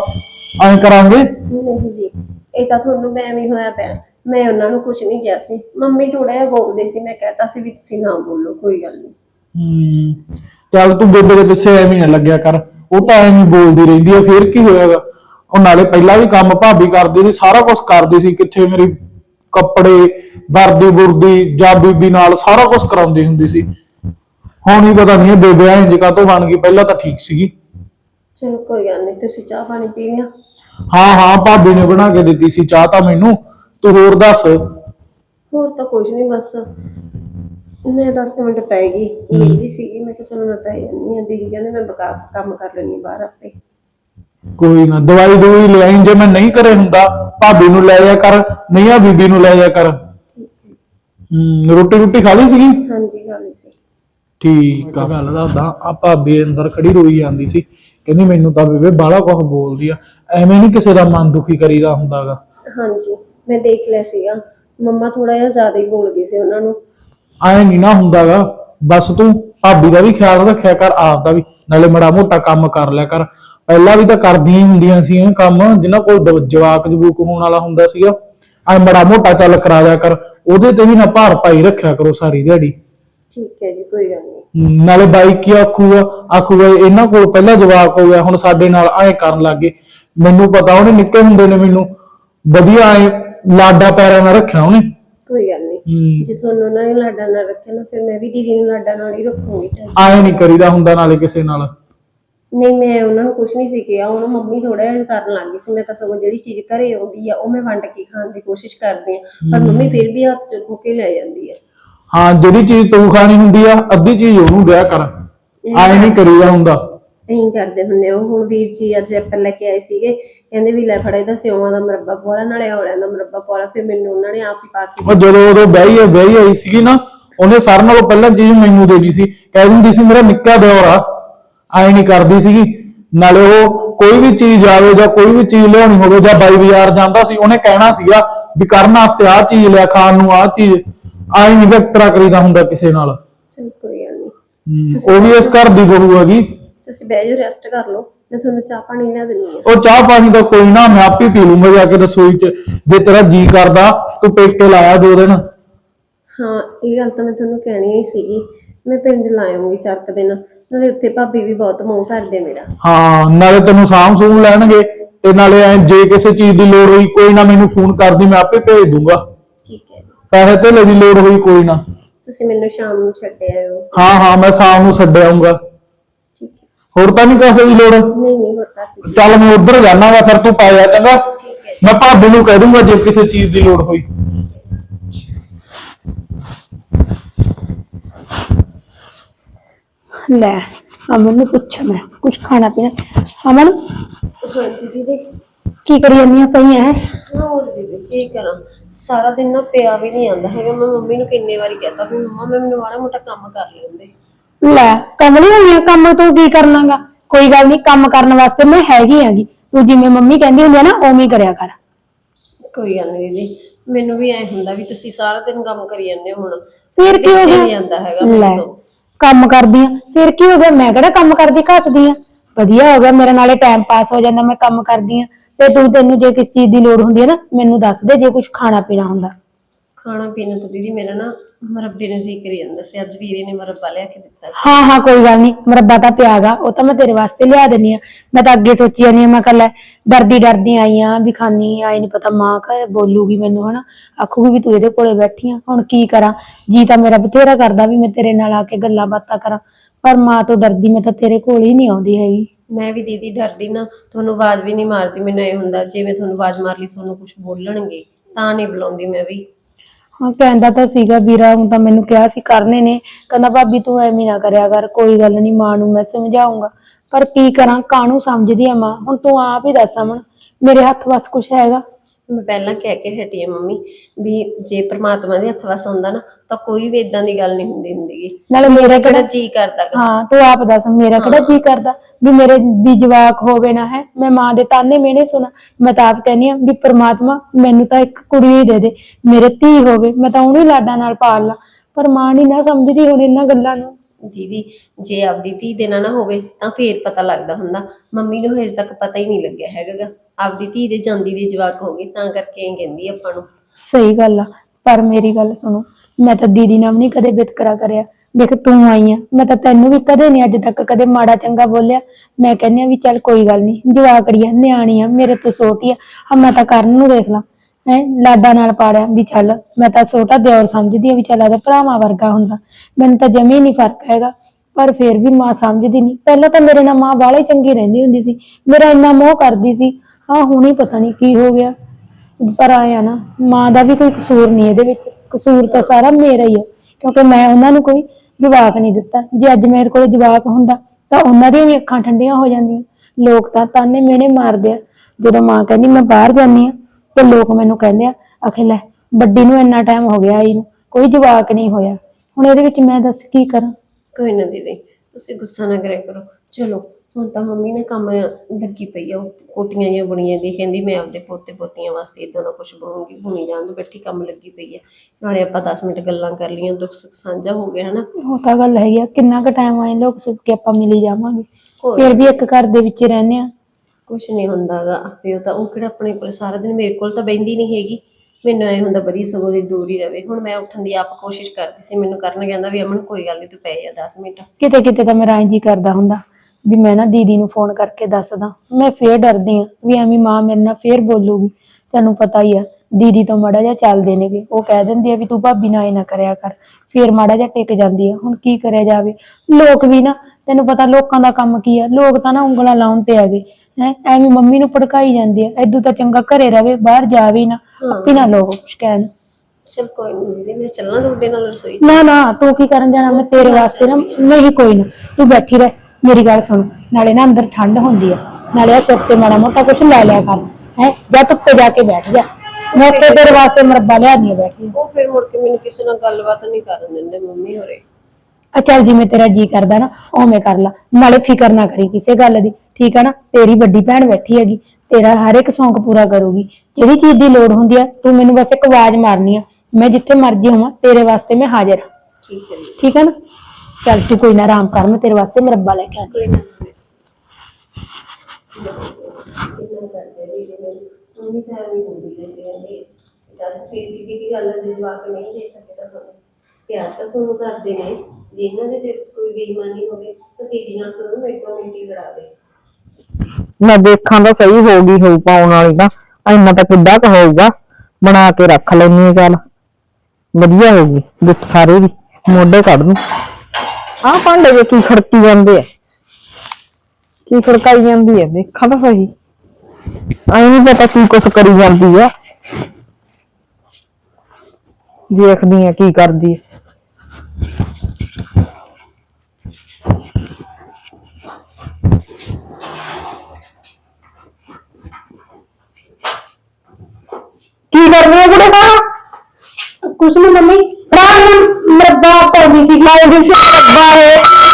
ਐਂ ਕਰਾਂਗੇ। ਨਹੀਂ ਜੀ ਇਹ ਤਾਂ ਤੁਹਾਨੂੰ ਮੈਂ ਵੀ ਹੋਇਆ ਪਿਆ। ਮੈਂ ਉਹਨਾਂ ਨੂੰ ਕੁਛ ਨਹੀਂ ਕਿਹਾ ਸੀ। ਮੰਮੀ ਥੋੜਾ ਜਿਹਾ ਬੋਲਦੇ ਸੀ ਮੈਂ ਕਹਿਤਾ ਸੀ ਵੀ ਤੁਸੀਂ ਨਾ ਬੋਲੋ ਕੋਈ ਗੱਲ ਨਹੀਂ। ਹੂੰ ਚੱਲ ਤੂੰ ਬੇਬੇ ਦੇ ਪਿੱਛੇ ਐਵੇਂ ਨਾ ਲੱਗਿਆ ਕਰ। ਉਹ ਤਾਂ ਐਵੇਂ ਬੋਲਦੀ ਰਹਿੰਦੀ ਆ ਫੇਰ ਕੀ ਹੋਇਆਗਾ? ਉਹ ਨਾਲੇ ਪਹਿਲਾਂ ਵੀ ਕੰਮ ਭਾਬੀ ਕਰਦੀ ਸੀ ਸਾਰਾ ਕੁਝ ਕਰਦੀ ਸੀ ਕਿੱਥੇ ਮੇਰੀ ਕੱਪੜੇ ਵਰਦੀ ਬੁਰਦੀ ਜਾਂ ਬੀਬੀ ਨਾਲ ਸਾਰਾ ਕੁਝ ਕਰਾਉਂਦੀ ਹੁੰਦੀ ਸੀ। ਹੁਣ ਹੀ ਪਤਾ ਨਹੀਂ ਬੇਬੇ ਐਂ ਜਿਹਾ ਤੋਂ ਬਣ ਗਈ ਪਹਿਲਾਂ ਤਾਂ ਠੀਕ ਸੀਗੀ। ਚਲੋ ਕੋਈ ਗੱਲ ਨਹੀਂ ਤੁਸੀਂ ਚਾਹ ਪਾਣੀ ਪੀ ਲਿਆ ਹਾਂ ਹਾਂ ਭਾਬੀ ਨੇ ਬਣਾ ਕੇ ਦਿੱਤੀ ਸੀ ਚਾਹ ਤਾਂ ਮੈਨੂੰ ਤੂੰ ਹੋਰ ਦੱਸ। ਹੋਰ ਤਾਂ ਕੁਝ ਨਹੀਂ ਬਸ ਮੈਂ 10 ਕੁ ਮਿੰਟ ਪੈ ਗਈ ਮਿਲੀ ਸੀਗੀ ਮੈਂ ਕਿਹਾ ਚਲੋ ਮੈਂ ਪੈ ਜਾਂਦੀ ਹਾਂ ਦੀਦੀ ਕਹਿੰਦੇ ਮੈਂ ਬਕਾ ਕੰਮ ਕਰ ਲੈਣੀ ਬਾਹਰ ਆਪੇ। ਕੋਈ ਨਾ ਦਵਾਈ ਦੂਈ ਲੈ ਆਈ ਜੇ ਮੈਂ ਨਹੀਂ ਕਰੇ ਹੁੰਦਾ ਭਾਬੀ ਨੂੰ ਲੈ ਜਾ ਕਰ ਨਹੀਂ ਆ ਬੀਬੀ ਨੂੰ ਲੈ ਜਾ ਕਰ। ਹੂੰ ਰੋਟੀ ਰੋਟੀ ਖਾ ਲਈ ਸੀਗੀ? ਹਾਂਜੀ ਗੱਲ ਸੀ। ਠੀਕ ਆ। ਗੱਲ ਦੱਸਦਾ ਆ ਭਾਬੀ ਅੰਦਰ ਖੜੀ ਰੋਈ ਜਾਂਦੀ ਸੀ। ਕਹਿੰਦੀ ਮੈਨੂੰ ਤਾਂ ਬੇਬੇ ਬਾਹਲਾ ਕੁਝ ਬੋਲਦੀ ਆ। ਐਵੇਂ ਨਹੀਂ ਕਿਸੇ ਦਾ ਮਨ ਦੁਖੀ ਕਰੀਦਾ ਹੁੰਦਾਗਾ। ਹਾਂਜੀ ਮੈਂ ਦੇਖ ਲਿਆ ਸੀਗਾ। ਮੰਮਾ ਥੋੜਾ ਜਿਹਾ ਜ਼ਿਆਦਾ ਹੀ ਬੋਲ ਗਏ ਸੀ ਉਹਨਾਂ ਨੂੰ। ਐ ਨਹੀਂ ਨਾ ਹੁੰਦਾਗਾ। ਬਸ ਤੂੰ ਭਾਬੀ ਦਾ ਵੀ ਖਿਆਲ ਰੱਖਿਆ ਕਰ ਆਪ ਦਾ ਵੀ। ਨਾਲੇ ਮੜਾ ਮੋਟਾ ਕੰਮ ਕਰ ਲਿਆ ਕਰ। ਪਹਿਲਾਂ ਵੀ ਤਾਂ ਕਰਦੀਆਂ ਹੀ ਹੁੰਦੀਆਂ ਸੀ ਇਹ ਕੰਮ ਜਿਨ੍ਹਾਂ ਕੋਲ ਦ- ਜਵਾਕ ਜਬੂਕ ਹੋਣ ਵਾਲਾ ਹੁੰਦਾ ਸੀਗਾ। ਐ ਮੜਾ ਮੋਟਾ ਚੱਲ ਕਰਾ ਦਿਆ ਕਰ ਉਹਦੇ ਤੇ ਵੀ ਨਾ ਭਾਰ ਪਾਈ ਰੱਖਿਆ ਕਰੋ ਸਾਰੀ ਦਿਹਾੜੀ। ਠੀਕ ਹੈ ਜੀ ਕੋਈ ਗੱਲ ਨਹੀਂ। ਨਾਲੇ ਬਾਈ ਕੀ ਆਖੂਗਾ? ਆਖੂਗਾ ਇਹਨਾਂ ਕੋਲ ਪਹਿਲਾਂ ਜਵਾਕ ਹੋ ਗਿਆ ਹੁਣ ਸਾਡੇ ਨਾਲ ਐ ਕਰਨ ਲੱਗੇ ਮੈਨੂੰ ਪਤਾ ਉਹਨੇ ਨਿੱਕੇ ਹੁੰਦੇ ਨੇ ਮੈਨੂੰ। ਵਧੀਆ ਐ ਲਾਡਾ ਪੈਰਾਂ ਨਾਲ ਰੱਖਿਆ ਉਹਨੇ। ਕੋਈ ਗੱਲ ਨਹੀਂ। ਜੇ ਤੁਹਾਨੂੰ ਉਹਨਾਂ ਨੇ ਲਾਡਾ ਨਾਲ ਰੱਖਿਆ ਨਾ ਫਿਰ ਮੈਂ ਵੀ ਦੀਦੀ ਨੂੰ ਲਾਡਾ ਨਾਲ ਹੀ ਰੱਖੂੰਗੀ। ਐ ਨਹੀਂ ਕਰੀਦਾ ਹੁੰਦਾ ਨਾਲੇ ਕਿਸੇ ਨਾਲ। ਨਹੀਂ ਮੈਂ ਉਹਨਾਂ ਨੂੰ ਕੁਝ ਨਹੀਂ ਸੀ ਕਿਹਾ ਉਹਨਾਂ ਮੰਮੀ ਥੋੜਾ ਜਿਹਾ ਕਰਨ ਲੱਗ ਗਈ ਸੀ। ਮੈਂ ਤਾਂ ਸਗੋਂ ਜਿਹੜੀ ਚੀਜ਼ ਘਰੇ ਆਉਂਦੀ ਆ ਉਹ ਮੈਂ ਵੰਡ ਕੇ ਖਾਣ ਦੀ ਕੋਸ਼ਿਸ਼ ਕਰਦੀ ਆ। ਪਰ ਮੰਮੀ ਫਿਰ ਵੀ ਹੱਥ ਚ ਖੋ ਕੇ ਲੈ ਜਾਂਦੀ ਆ। ਹਾਂ ਜਿਹੜੀ ਚੀਜ਼ ਤੂੰ ਖਾਣੀ ਹੁੰਦੀ ਆ ਅੱਧੀ ਚੀਜ਼ ਉਹਨੂੰ ਦਿਆ ਕਰ। ਆਏ ਨਹੀਂ ਕਰੀਦਾ ਹੁੰਦਾ। ਐਂ ਕਰਦੇ ਹੁੰਦੇ ਆ। ਉਹ ਹੁਣ ਵੀਰ ਜੀ ਅੱਜ ਐਪਲ ਲੈ ਕੇ ਆਏ ਸੀਗੇ। ਕਹਿੰਦੇ ਵੀ ਲੈ ਫੜਾ ਇਹਦਾ ਸਿਉਆਂ ਦਾ ਮੁਰੱਬਾ ਪਵਾਲਾ ਨਾਲੇ ਔਲਿਆਂ ਦਾ ਮੁਰੱਬਾ ਪਵਾਲਾ ਫਿਰ ਮੈਨੂੰ ਉਹਨਾਂ ਨੇ ਆਪ ਹੀ ਪਾ ਕੇ ਉਹ ਜਦੋਂ ਉਦੋਂ ਬਹਿਈ ਬਹਿਈ ਆਈ ਸੀਗੀ ਨਾ ਉਹਨੇ ਸਾਰਿਆਂ ਨਾਲੋਂ ਪਹਿਲਾਂ ਚੀਜ਼ ਮੈਨੂੰ ਦੇ ਦਿੱਤੀ ਸੀ। ਕਹਿ ਦਿੰਦੀ ਸੀ ਮੇਰਾ ਨਿੱਕਾ ਦਿਓਰ ਆ। ਆਏ ਨਹੀਂ ਕਰਦੀ ਸੀਗੀ। ਨਾਲੇ ਉਹ ਕੋਈ ਵੀ ਚੀਜ਼ ਆਵੇ ਜਾਂ ਕੋਈ ਵੀ ਚੀਜ਼ ਲਿਆਉਣੀ ਹੋਵੇ ਜਾਂ ਬਾਈ ਬਾਜ਼ਾਰ ਜਾਂਦਾ ਸੀ ਉਹਨੇ ਕਹਿਣਾ ਸੀਗਾ ਵੀ ਕਰਨ ਵਾਸਤੇ ਆਹ ਚੀਜ਼ ਲਿਆ ਖਾਣ ਨੂੰ ਆਹ ਚੀਜ਼। ਆਏ ਨਹੀਂ ਵਿਤਕਰਾ ਕਰੀਦਾ ਹੁੰਦਾ ਕਿਸੇ ਨਾਲ। ਚਲ ਕੋਈ ਗੱਲ ਨਹੀਂ। ਹਮ, ਉਹ ਵੀ ਇਸ ਘਰ ਦੀ ਬਹੂ ਹੈਗੀ। ਤੁਸੀਂ ਬਹਿ ਜਾਓ ਰੈਸਟ ਕਰ ਲਓ। ਮੈਂ ਤੁਹਾਨੂੰ ਚਾਹ ਪਾਣੀ ਲਿਆ ਦਿੰਦੀ ਆ ਉਹ ਚਾਹ ਪਾਣੀ ਦਾ ਕੋਈ ਨਾ ਮੈਂ ਆਪੇ ਪੀ ਲੂੰਗਾ ਜਾ ਕੇ ਰਸੋਈ 'ਚ। ਜੇ ਤੇਰਾ ਜੀ ਕਰਦਾ ਤੂੰ ਪੇਕੇ ਲਾਇਆ ਦੋ ਦਿਨ। ਹਾਂ ਇਹ ਗੱਲ ਤਾਂ ਮੈਂ ਤੁਹਾਨੂੰ ਕਹਿਣੀ ਹੀ ਸੀਗੀ। ਮੈਂ ਪਿੰਡ ਲਾਇਆਂਗੀ ਚਾਰ ਕੁ ਦਿਨ। ਨਾਲੇ ਉੱਥੇ ਭਾਬੀ ਵੀ ਬਹੁਤ ਮੋਹ ਕਰਦੇ ਮੇਰਾ। ਹਾਂ ਨਾਲੇ ਤੈਨੂੰ ਸਾਂਭ ਸੂਮ ਲੈਣਗੇ ਤੇ ਨਾਲੇ ਐਂ ਜੇ ਕਿਸੇ ਚੀਜ਼ ਦੀ ਲੋੜ ਹੋਈ ਕੋਈ ਨਾ ਮੈਨੂੰ ਫੋਨ ਕਰਦੀ ਮੈਂ ਆਪੇ ਭੇਜ ਦੂੰਗਾ। ਠੀਕ ਹੈ ਜੀ। ਪੈਸੇ ਤੇ ਦੀ ਲੋੜ ਹੋਈ ਕੋਈ ਨਾ। ਤੁਸੀਂ ਮੈਨੂੰ ਸ਼ਾਮ ਨੂੰ ਛੱਡ ਆਇਓ। ਹਾਂ ਹਾਂ ਮੈਂ ਸ਼ਾਮ ਨੂੰ ਛੱਡ ਆਉਂਗਾ ਹੋਰ ਤਾਂ ਨਹੀਂ ਕਿਸੇ ਦੀ ਲੋੜ? ਨਹੀਂ ਨਹੀਂ ਹੋਰ ਕਾਸੀ ਚੱਲ ਮੈਂ ਉੱਧਰ ਜਾਣਾਗਾ ਫਿਰ ਤੂੰ ਪਾਇਆ ਚੰਗਾ। ਮੈਂ ਭਾਬੀ ਨੂੰ ਕਹਿ ਦੂੰਗਾ ਜੇ ਕਿਸੇ ਚੀਜ਼ ਦੀ ਲੋੜ ਹੋਈ। ਲੈ ਅਮਨ ਨੂੰ ਪੁੱਛਾਂ ਮੈਂ ਕੁਝ ਖਾਣਾ ਪੀਣਾ। ਅਮਨ? ਹਾਂਜੀ ਦੀਦੀ। ਕੀ ਕਰੀ ਜਾਂਦੀਆਂ ਪਈਆਂ ਹੈ ਹਾਂ ਹੋਰ ਦੀਦੀ ਕੀ ਕਰਾਂ? ਸਾਰਾ ਦਿਨ ਨਾ ਪਿਆ ਵੀ ਨਹੀਂ ਆਂਦਾ ਹੈਗਾ। ਮੈਂ ਮੰਮੀ ਨੂੰ ਕਿੰਨੇ ਵਾਰੀ ਕਹਤਾ ਵੀ ਮੰਮਾ ਮੈਂ ਮੈਨੂੰ ਮਾੜਾ ਮੋਟਾ ਕੰਮ ਕਰ ਲੈਂਦੇ। ਲੈ ਕਮਲੀ ਹੋਈ ਆ ਕੰਮ ਤੂੰ ਕੀ ਕਰਨਾਗਾ? ਕੋਈ ਗੱਲ ਨਹੀਂ ਕੰਮ ਕਰਨ ਵਾਸਤੇ ਮੈਂ ਹੈਗੀ ਆਂਗੀ। ਤੂੰ ਜਿਵੇਂ ਮੰਮੀ ਕਹਿੰਦੀ ਹੁੰਦੀ ਆ ਨਾ ਉਵੇਂ ਹੀ ਕਰਿਆ ਕਰ। ਕੋਈ ਗੱਲ ਨਹੀਂ ਦੀਦੀ। ਮੈਨੂੰ ਵੀ ਐ ਹੁੰਦਾ ਵੀ ਤੁਸੀਂ ਸਾਰਾ ਦਿਨ ਕੰਮ ਕਰੀ ਜਾਂਦੇ ਹੋ ਹੁਣ। ਫਿਰ ਕੀ ਹੋ ਗਿਆ ਨਹੀਂ ਜਾਂਦਾ ਹੈਗਾ ਲੈ। ਤੋਂ। ਕੰਮ ਕਰਦੀ ਆ। ਫਿਰ ਕੀ ਹੋ ਗਿਆ? ਮੈਂ ਕਿਹੜਾ ਕੰਮ ਕਰਦੀ, ਘਸਦੀ ਆ। ਵਧੀਆ ਹੋ ਗਿਆ, ਮੇਰੇ ਨਾਲੇ ਟਾਈਮ ਪਾਸ ਹੋ ਜਾਂਦਾ, ਮੈਂ ਕੰਮ ਕਰਦੀ ਆ। ਤੇ ਤੂੰ ਤੈਨੂੰ ਜੇ ਕਿਸ ਚੀਜ਼ ਦੀ ਲੋੜ ਹੁੰਦੀ ਹੈ ਨਾ, ਮੈਨੂੰ ਦੱਸ ਦੇ ਜੇ ਕੁਝ ਖਾਣਾ ਪੀਣਾ ਹੁੰਦਾ। ਖਾਣਾ ਪੀਣਾ ਤਾਂ ਦੀਦੀ ਮੇਰਾ ਨਾ ਮਰੱਬੇ ਨੂੰ ਜੀ ਕਰੀ ਜਾਂਦਾ ਸੀ ਅੱਜ ਵੀਰੇ ਨੇ ਮਰੱਬਾ ਲਿਆ ਕੇ ਦਿੱਤਾ ਸੀ। ਹਾਂ ਹਾਂ ਕੋਈ ਗੱਲ ਨਹੀਂ ਮੁਰੱਬਾ ਤਾਂ ਪਿਆਗਾ ਉਹ ਤਾਂ ਮੈਂ ਤੇਰੇ ਵਾਸਤੇ ਲਿਆ ਦਿੰਨੀ ਆ ਮੈਂ ਤਾਂ ਅੱਗੇ ਸੋਚੀ ਜਾਂਦੀ ਆ ਮੈਂ ਕੱਲ ਡਰਦੀ ਡਰਦੀ ਆਈ ਆ ਵੀ ਖਾਨੀ ਆਈ ਨਹੀਂ ਪਤਾ ਮਾਂ ਕਾ ਬੋਲੂਗੀ ਮੈਨੂੰ ਹਨਾ। ਆਖੂਗੀ ਵੀ ਤੂੰ ਇਹਦੇ ਕੋਲੇ ਬੈਠੀ ਆ ਹੁਣ ਕੀ ਕਰਾਂ? ਜੀ ਤਾਂ ਮੇਰਾ ਬਥੇਰਾ ਕਰਦਾ ਵੀ ਮੈਂ ਤੇਰੇ ਨਾਲ ਆ ਕੇ ਗੱਲਾਂ ਬਾਤਾਂ ਕਰਾਂ ਪਰ ਮਾਂ ਤੋਂ ਡਰਦੀ ਮੈਂ ਤਾਂ ਤੇਰੇ ਕੋਲ ਹੀ ਨਹੀਂ ਆਉਂਦੀ ਹੈਗੀ। ਮੈਂ ਵੀ ਦੀਦੀ ਡਰਦੀ ਨਾ ਤੁਹਾਨੂੰ ਆਵਾਜ਼ ਵੀ ਨਹੀਂ ਮਾਰਦੀ ਮੈਨੂੰ ਇਹ ਹੁੰਦਾ ਜੇ ਮੈਂ ਤੁਹਾਨੂੰ ਆਵਾਜ਼ ਮਾਰ ਲਈ ਤੁਹਾਨੂੰ ਕੁਝ ਬੋਲਣਗੇ ਤਾਂ ਨਹੀਂ ਬੁਲਾਉਂਦੀ ਮੈਂ ਵੀ। ਹਾਂ ਕਹਿੰਦਾ ਤਾਂ ਸੀਗਾ ਵੀਰਾ ਹੁਣ ਤਾਂ ਮੈਨੂੰ ਕਿਹਾ ਸੀ ਕਰਨੇ ਨੇ। ਕਹਿੰਦਾ ਭਾਬੀ ਤੂੰ ਐਵੇਂ ਨਾ ਕਰਿਆ ਕਰ ਕੋਈ ਗੱਲ ਨਹੀਂ ਮਾਂ ਨੂੰ ਮੈਂ ਸਮਝਾਉਂਗਾ। ਪਰ ਕੀ ਕਰਾਂ ਕਾਹਨੂੰ ਸਮਝਦੀ ਆ ਮਾਂ? ਹੁਣ ਤੂੰ ਆਪ ਹੀ ਦੱਸ ਅਮਨ ਮੇਰੇ ਹੱਥ ਵਸ ਕੁਛ ਹੈਗਾ? ਮੈਂ ਪਹਿਲਾਂ ਕਹਿ ਕੇ ਹਟੀ ਆ ਮੰਮੀ ਵੀ ਜੇ ਪ੍ਰਮਾਤਮਾ ਦੇ ਹੱਥ ਵਸ ਹੁੰਦਾ ਨਾ ਤਾਂ ਕੋਈ ਵੀ ਇਦਾਂ ਦੀ ਗੱਲ ਨਹੀਂ ਹੁੰਦੀ ਹੁੰਦੀਗੀ ਨਾਲੇ ਮੇਰਾ ਕਿਹੜਾ ਜੀ ਕਰਦਾ ਗਾ। ਹਾਂ ਤੂੰ ਆਪ ਦੱਸ ਮੇਰਾ ਕਿਹੜਾ ਜੀ ਕਰਦਾ? ਵੀ ਮੇਰੇ ਵੀ ਜਵਾਕ ਹੋਵੇ ਨਾ ਹੈ ਮੈਂ ਮਾਂ ਦੇ ਤਾਨੇ ਮਿਹਣੇ ਸੁਣਾ ਮੈਂ ਤਾਂ ਆਪ ਕਹਿੰਦੀ ਆ ਵੀ ਪ੍ਰਮਾਤਮਾ ਮੈਨੂੰ ਤਾਂ ਇੱਕ ਕੁੜੀ ਹੀ ਦੇ ਦੇ ਮੇਰੇ ਧੀ ਹੋਵੇ ਮੈਂ ਤਾਂ ਉਹਨੂੰ ਹੀ ਲਾਡਾਂ ਨਾਲ ਪਾਲ ਲਾਂ ਪਰ ਮਾਂ ਨਹੀਂ ਨਾ ਸਮਝਦੀ ਹੁਣ ਇਹਨਾਂ ਗੱਲਾਂ ਨੂੰ। ਦੀਦੀ ਜੇ ਆਪਦੀ ਧੀ ਦੇ ਨਾਲ ਨਾ ਹੋਵੇ ਤਾਂ ਫੇਰ ਪਤਾ ਲੱਗਦਾ ਹੁੰਦਾ। ਮੰਮੀ ਨੂੰ ਹਜੇ ਤੱਕ ਪਤਾ ਹੀ ਨਹੀਂ ਲੱਗਿਆ ਹੈਗਾ। ਆਪਦੀ ਧੀ ਦੇ ਜਾਂਦੀ ਦੇ ਜਵਾਕ ਹੋ ਗਏ ਤਾਂ ਕਰਕੇ ਇਹ ਕਹਿੰਦੀ ਆਪਾਂ ਨੂੰ। ਸਹੀ ਗੱਲ ਆ ਪਰ ਮੇਰੀ ਗੱਲ ਸੁਣੋ ਮੈਂ ਤਾਂ ਦੀਦੀ ਨਾਲ ਵੀ ਨਹੀਂ ਕਦੇ ਵਿਤਕਰਾ ਕਰਿਆ। ਦੇਖ ਤੂੰ ਆਈ ਆ। ਮੈਂ ਤਾਂ ਤੈਨੂੰ ਵੀ ਕਦੇ ਨਹੀਂ ਅੱਜ ਤੱਕ ਕਦੇ ਮਾੜਾ ਚੰਗਾ ਬੋਲਿਆ। ਮੈਂ ਕਹਿੰਦੀ ਆ ਵੀ ਚੱਲ ਕੋਈ ਗੱਲ ਨਹੀਂ ਜਵਾਕੜੀ ਆ ਨਿਆਣੀ ਆ, ਮੇਰੇ ਤੋਂ ਛੋਟੀ ਆ। ਹਾਂ, ਮੈਂ ਤਾਂ ਕਰਨ ਨੂੰ ਦੇਖ ਲਾਂ। ਹੈ, ਲਾਡਾ ਨਾਲ ਪਾੜਿਆ ਵੀ ਚੱਲ, ਮੈਂ ਤਾਂ ਛੋਟਾ ਦਿਓਰ ਸਮਝਦੀ ਆ ਵੀ ਚੱਲ ਆਦਾ ਭਰਾਵਾਂ ਵਰਗਾ ਹੁੰਦਾ। ਮੈਨੂੰ ਤਾਂ ਜਮੇ ਨਹੀਂ ਫ਼ਰਕ ਹੈਗਾ, ਪਰ ਫਿਰ ਵੀ ਮਾਂ ਸਮਝਦੀ ਨਹੀਂ ਪਹਿਲਾਂ ਤਾਂ ਮੇਰੇ ਨਾਲ ਮਾਂ ਬਾਹਲੀ ਚੰਗੀ ਰਹਿੰਦੀ ਹੁੰਦੀ ਸੀ। ਮੇਰਾ ਇੰਨਾ ਮੋਹ ਕਰਦੀ ਸੀ। ਹਾਂ, ਹੁਣੇ ਪਤਾ ਨਹੀਂ ਕੀ ਹੋ ਗਿਆ। ਪਰ ਆਇਆ ਨਾ, ਮਾਂ ਦਾ ਵੀ ਕੋਈ ਕਸੂਰ ਨਹੀਂ ਇਹਦੇ ਵਿੱਚ। ਕਸੂਰ ਤਾਂ ਸਾਰਾ ਮੇਰਾ ਹੀ ਹੈ ਕਿਉਂਕਿ ਮੈਂ ਉਹਨਾਂ ਨੂੰ ਕੋਈ ਜਵਾਕ ਨਹੀਂ ਦਿੱਤਾ। ਜੇ ਅੱਜ ਮੇਰੇ ਕੋਲ ਜਵਾਕ ਹੁੰਦਾ, ਤਾਂ ਉਹਨਾਂ ਦੀਆਂ ਵੀ ਅੱਖਾਂ ਠੰਡੀਆਂ ਹੋ ਜਾਂਦੀਆਂ। ਲੋਕ ਤਾਂ ਤਾਨੇ ਮਿਹਣੇ ਮਾਰਦੇ ਆ। ਜਦੋਂ ਮਾਂ ਕਹਿੰਦੀ, ਮੈਂ ਬਾਹਰ ਜਾਂਦੀ ਆ ਤੇ ਲੋਕ ਮੈਨੂੰ ਕਹਿੰਦੇ ਆ ਅਖੇ ਲੈ, ਵੱਡੀ ਨੂੰ ਇੰਨਾ ਟਾਈਮ ਹੋ ਗਿਆ ਆਈ ਕੋਈ ਜਵਾਕ ਨਹੀਂ ਹੋਇਆ। ਹੁਣ ਇਹਦੇ ਵਿੱਚ ਮੈਂ ਦੱਸ ਕੀ ਕਰਾਂ? ਕੋਈ ਨਾ ਦੀਦੀ, ਤੁਸੀਂ ਗੁੱਸਾ ਨਾ ਕਰਿਆ ਕਰੋ। ਚਲੋ ਹੁਣ ਤਾਂ ਮੰਮੀ ਨੇ ਕੰਮ ਲੱਗੀ ਪਈ ਆ ਉਹ ਕੋਟੀਆਂ ਜਿਹੀਆਂ ਬੁਣੀਆਂ ਦੀ ਕਹਿੰਦੀ ਮੈਂ ਆਪਦੇ ਪੋਤੇ ਪੋਤੀਆਂ ਵਾਸਤੇ ਇਦਾਂ ਦਾ ਕੁਝ ਬਣਾਉਂਗੀ ਬੁਣੀ ਜਾਣ ਦੋ ਬੈਠੀ ਕੰਮ ਲੱਗੀ ਪਈ ਆ। ਨਾਲੇ ਆਪਾਂ 10 ਮਿੰਟ ਗੱਲਾਂ ਕਰ ਲਈਆਂ ਦੁੱਖ ਸੁੱਖ ਸਾਂਝਾ ਹੋ ਗਿਆ ਹਨਾ? ਉਹ ਤਾਂ ਗੱਲ ਹੈਗੀ ਆ ਕਿੰਨਾ ਕੁ ਟਾਈਮ ਆਏ ਲੋਕ ਸੁੱਕ ਕੇ ਆਪਾਂ ਮਿਲੀ ਜਾਵਾਂਗੇ। ਫਿਰ ਵੀ ਇੱਕ ਘਰ ਦੇ ਵਿੱਚ ਹੀ ਰਹਿੰਦੇ ਆ। ਕੁਝ ਨਹੀਂ ਹੁੰਦਾਗਾ ਆਪੇ ਉਹ ਤਾਂ ਉਹ ਕਿਹੜਾ ਆਪਣੇ ਕੋਲ ਸਾਰਾ ਦਿਨ ਮੇਰੇ ਕੋਲ ਤਾਂ ਬੈੰਦੀ ਨਹੀਂ ਹੈਗੀ। ਮੈਨੂੰ ਐ ਹੁੰਦਾ ਵਧੀਆ ਸਗੋਂ ਦੀ ਦੂਰ ਹੀ ਰਵੇ। ਹੁਣ ਮੈਂ ਉੱਠਣ ਦੀ ਆਪ ਕੋਸ਼ਿਸ਼ ਕਰਦੀ ਸੀ ਮੈਨੂੰ ਕਰਨ ਕਹਿੰਦਾ ਵੀ ਅਮਨ ਕੋਈ ਗੱਲ ਨਹੀਂ ਤੂੰ ਪੈ ਜਾ 10 ਮਿੰਟ। ਕਿਤੇ ਕਿਤੇ ਤਾਂ ਮੇਰਾ ਇੰਜ ਹੀ ਕਰਦਾ ਹੁੰਦਾ। ਵੀ ਮੈਂ ਨਾ ਦੀਦੀ ਨੂੰ ਫੋਨ ਕਰਕੇ ਦੱਸਦਾ। ਮੈਂ ਫੇਰ ਡਰਦੀ ਆ ਵੀ ਐਵੇਂ ਮਾਂ ਮੇਰੇ ਨਾਲ ਫੇਰ ਬੋਲੂਗੀ। ਤੈਨੂੰ ਪਤਾ ਹੀ ਆ ਦੀਦੀ ਤੋਂ ਮਾੜਾ ਜਿਹਾ ਚੱਲਦੇ ਨੇਗੇ ਉਹ ਕਹਿ ਦਿੰਦੀ ਆ ਵੀ ਤੂੰ ਭਾਬੀ ਨਾਲ ਇਹ ਨਾ ਕਰਿਆ ਕਰ। ਫੇਰ ਮਾੜਾ ਜਿਹਾ ਟਿਕ ਜਾਂਦੀ ਆ। ਹੁਣ ਕੀ ਕਰਿਆ ਜਾਵੇ। ਲੋਕ ਵੀ ਨਾ ਤੈਨੂੰ ਪਤਾ ਲੋਕਾਂ ਦਾ ਕੰਮ ਕੀ ਆ। ਲੋਕ ਤਾਂ ਨਾ ਉਂਗਲਾਂ ਲਾਉਣ ਤੇ ਹੈਗੇ। ਹੈ ਐਵੇਂ ਮੰਮੀ ਨੂੰ ਭੜਕਾਈ ਜਾਂਦੀ ਆ। ਐਦੂ ਤਾਂ ਚੰਗਾ ਘਰੇ ਰਵੇ ਬਾਹਰ ਜਾਵੇ ਨਾ। ਆਪੇ ਨਾ ਲੋਕ ਕੁਛ ਕਹਿਣ। ਚਲ ਕੋਈ ਨਹੀਂ ਦੀਦੀ ਮੈਂ ਚੱਲਾਂ ਤੁਹਾਡੇ ਨਾਲ ਰਸੋਈ। ਨਾ ਨਾ ਤੂੰ ਕੀ ਕਰਨ ਜਾਣਾ? ਮੈਂ ਤੇਰੇ ਵਾਸਤੇ ਨਾ ਨਹੀਂ ਕੋਈ ਨਾ। ਤੂੰ ਬੈਠੀ ਰਹਿ। ਮੇਰੀ ਗੱਲ ਸੁਣ ਨਾਲੇ ਨਾ ਅੰਦਰ ਠੰਡ ਹੁੰਦੀ ਆ ਨਾਲੇ ਆ ਸਿਰ ਤੇ ਮਾੜਾ ਮੋਟਾ ਕੁਛ ਲੈ ਲਿਆ ਕਰ ਹੈ ਜਾ ਧੁੱਪੇ ਜਾ ਕੇ ਬੈਠ ਜਾ। ਮੈਂ ਉੱਤੇ ਤੇਰੇ ਵਾਸਤੇ ਮਰੱਬਾ ਲਿਆਦੀ ਆ ਬੈਠੀ ਉਹ ਫਿਰ ਮੁੜ ਕੇ ਮੈਨੂੰ ਕਿਸੇ ਨਾਲ ਗੱਲਬਾਤ ਨਹੀਂ ਕਰਨ ਦਿੰਦੇ ਮੰਮੀ ਹੋਰੇ। ਆ ਚੱਲ ਜਿਵੇਂ ਤੇਰਾ ਜੀ ਕਰਦਾ ਨਾ ਉਵੇਂ ਕਰ ਲਾ ਨਾਲੇ ਫਿਕਰ ਨਾ ਕਰੀ ਕਿਸੇ ਗੱਲ ਦੀ ਠੀਕ ਆ ਨਾ? ਤੇਰੀ ਵੱਡੀ ਭੈਣ ਬੈਠੀ ਹੈਗੀ ਤੇਰਾ ਹਰ ਇੱਕ ਸ਼ੌਂਕ ਪੂਰਾ ਕਰੂਗੀ। ਜਿਹੜੀ ਚੀਜ਼ ਦੀ ਲੋੜ ਹੁੰਦੀ ਆ ਤੂੰ ਮੈਨੂੰ ਬਸ ਇੱਕ ਆਵਾਜ਼ ਮਾਰਨੀ ਆ ਮੈਂ ਜਿੱਥੇ ਮਰਜ਼ੀ ਹੋਵਾਂ ਤੇਰੇ ਵਾਸਤੇ ਮੈਂ ਹਾਜ਼ਰ ਹਾਂ। ਠੀਕ ਹੈ ਜੀ। ਠੀਕ ਹੈ ਨਾ? ਚੱਲ ਤੂੰ ਕੋਈ ਨਾ ਆਰਾਮ ਕਰ, ਮੈਂ ਤੇਰੇ ਵਾਸਤੇ ਮੁਰੱਬਾ ਲੈ ਕੇ ਆਉਂਦੀ ਕੋਈ ਮੰਮੀ ਤਾਂ ਐਵੇਂ ਬੋਲੀ ਜਾਂਦੀ ਰਹਿੰਦੀ ਦੱਸ ਫਿਰ ਦੀਦੀ ਦੀ ਗੱਲ ਹੈ। ਜੇ ਜਵਾਬ ਨਹੀਂ ਦੇ ਸਕੇ ਤਾਂ ਸਾਨੂੰ ਪਿਆਰ ਤਾਂ ਸਾਨੂੰ ਕਰਦੇ ਨੇ ਜੇ ਇਹਨਾਂ ਦੇ ਦਿਲ 'ਚ ਕੋਈ ਬੇਈਮਾਨੀ ਹੋਵੇ ਤਾਂ ਦੀਦੀ ਨਾਲ ਸਾਨੂੰ ਮਿੰਟੋ ਮਿੰਟੀ ਲੜਾ ਦੇ ਮੈਂ ਦੇਖਾਂ ਤਾਂ ਸਹੀ ਹੋ ਗਈ ਹੋਊ ਪਾਉਣ ਵਾਲੀ ਤਾਂ, ਇੰਨਾ ਤਾਂ ਕਿੱਡਾ ਕੁ ਹੋਊਗਾ, ਬਣਾ ਕੇ ਰੱਖ ਲੈਣੀ ਚੱਲ। ਵਧੀਆ ਹੋਊਗੀ ਗਿੱਟ ਸਾਰੇ ਦੀ, ਮੋਢੇ ਕੱਢ ਦੂੰ। ਆਹ ਭਾਂਡੇ ਜੇ ਕੀ ਖੜਕੀ ਜਾਂਦੇ ਆ। ਕੀ ਖੜਕਾਈ ਜਾਂਦੀ ਹੈ ਦੇਖਾਂ ਤਾਂ ਸਹੀ। ਆਈ ਨਹੀਂ ਪਤਾ ਕੀ ਕੁਛ ਕਰੀ ਜਾਂਦੀ ਹੈ ਦੇਖਦੀ ਆ ਕੀ ਕਰਦੀ ਹੈ ਕੀ ਕਰਦੀ ਹੈ ਕੁੜੇ ਕਾ ਕੁਛ ਨਹੀਂ ਮੰਮੀ। ਪਾਉਂਦੀ ਸੀ ਲਾਉਂਦੀ ਸੀ। ਮਰੱਬਾ ਇਹ